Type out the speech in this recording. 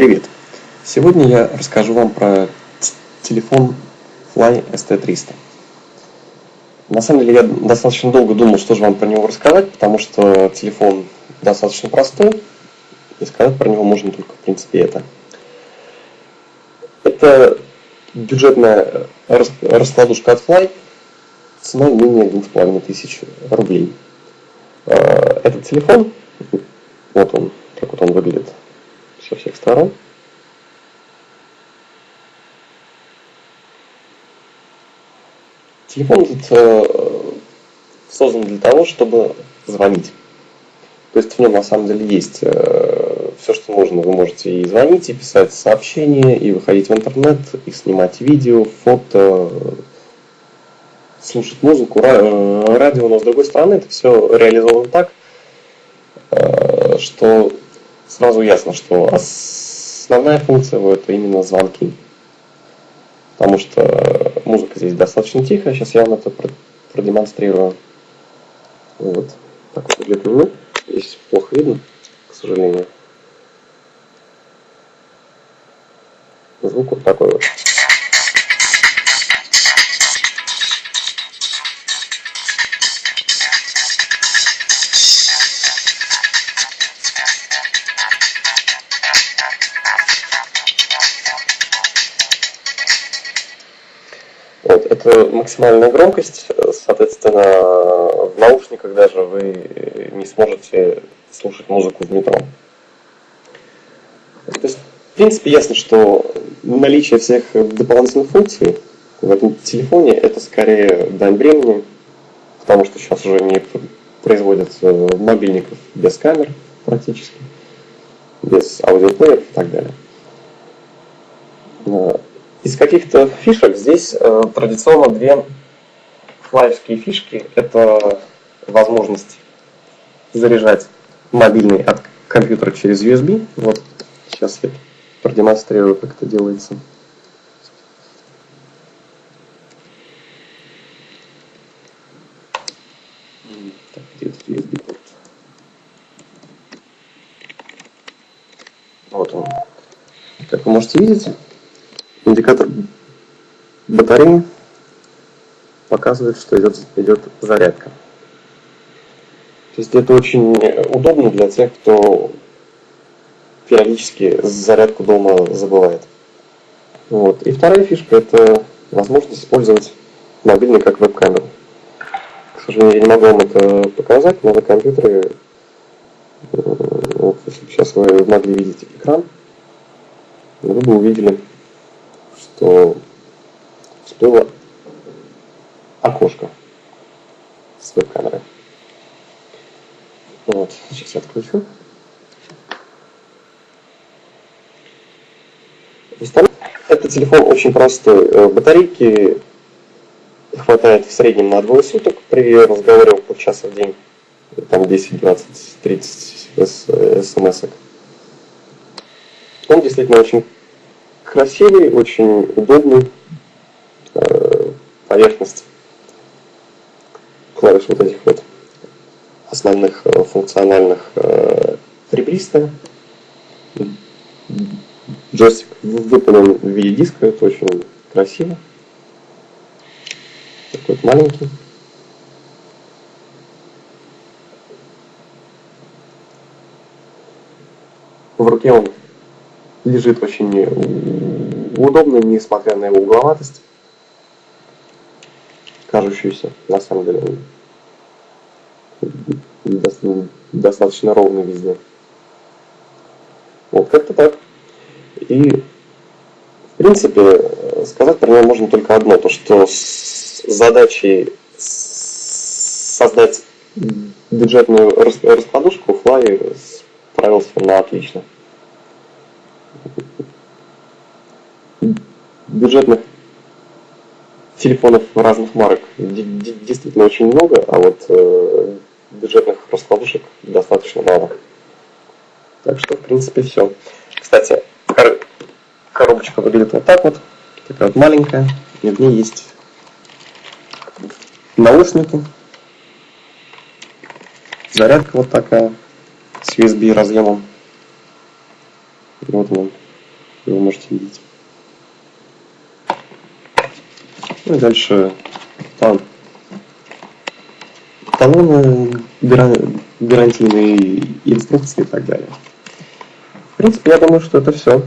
Привет! Сегодня я расскажу вам про телефон Fly ST300. На самом деле я достаточно долго думал, что же вам про него рассказать, потому что телефон достаточно простой, и сказать про него можно только в принципе это. Это бюджетная раскладушка от Fly ценой менее 2500 рублей. Э, этот телефон, вот он, как вот он выглядит со всех сторон. Телефон этот э, создан для того, чтобы звонить. То есть в нем на самом деле есть э, все, что нужно. Вы можете и звонить, и писать сообщения, и выходить в интернет, и снимать видео, фото, слушать музыку, э, радио. Но с другой стороны, это все реализовано так, что сразу ясно, что основная функция это именно звонки. Потому что музыка здесь достаточно тихая. Сейчас я вам это продемонстрирую. Вот. Так вот выглядит меню. Здесь плохо видно, к сожалению. Звук вот такой вот. Вот, это максимальная громкость, соответственно, в наушниках даже вы не сможете слушать музыку в метро. То есть, в принципе, ясно, что наличие всех дополнительных функций в телефоне это скорее дань времени, потому что сейчас уже не производятся мобильников без камер практически, без аудиоплееров и так далее. Из каких-то фишек здесь э, традиционно две флайевские фишки. Это возможность заряжать мобильный от компьютера через USB. Вот сейчас я продемонстрирую, как это делается. Так, где USB? Вот он. Как вы можете видеть, Индикатор батареи показывает, что идет, идет зарядка. То есть это очень удобно для тех, кто периодически зарядку дома забывает. Вот. И вторая фишка это возможность использовать мобильный как веб-камеру. К сожалению, я не могу вам это показать, но на компьютере, вот, если сейчас вы могли видеть экран, вы бы увидели что всплыло окошко с веб-камерой. Вот, сейчас я отключу. Это телефон очень простой. Э, батарейки хватает в среднем на двое суток при разговоре около часа в день. Там 10, 20, 30 смс. -ок. Он действительно очень красивый, очень удобный. Э, поверхность клавиш вот этих вот основных э, функциональных э, ребристая. Джойстик выполнен в виде диска, это очень красиво. Такой вот маленький. В руке он лежит очень удобно, несмотря на его угловатость, кажущуюся, на самом деле, достаточно ровный везде. Вот как-то так. И, в принципе, сказать про него можно только одно, то что с задачей создать бюджетную раскладушку Fly справился на отлично. Бюджетных телефонов разных марок действительно очень много, а вот э, бюджетных раскладушек достаточно мало. Так что, в принципе, все. Кстати, кор коробочка выглядит вот так вот. Такая вот маленькая. И в ней есть наушники. Зарядка вот такая с USB разъемом. Вот он вы можете видеть. Ну и дальше там талоны, гарантийные инструкции и так далее. В принципе, я думаю, что это все.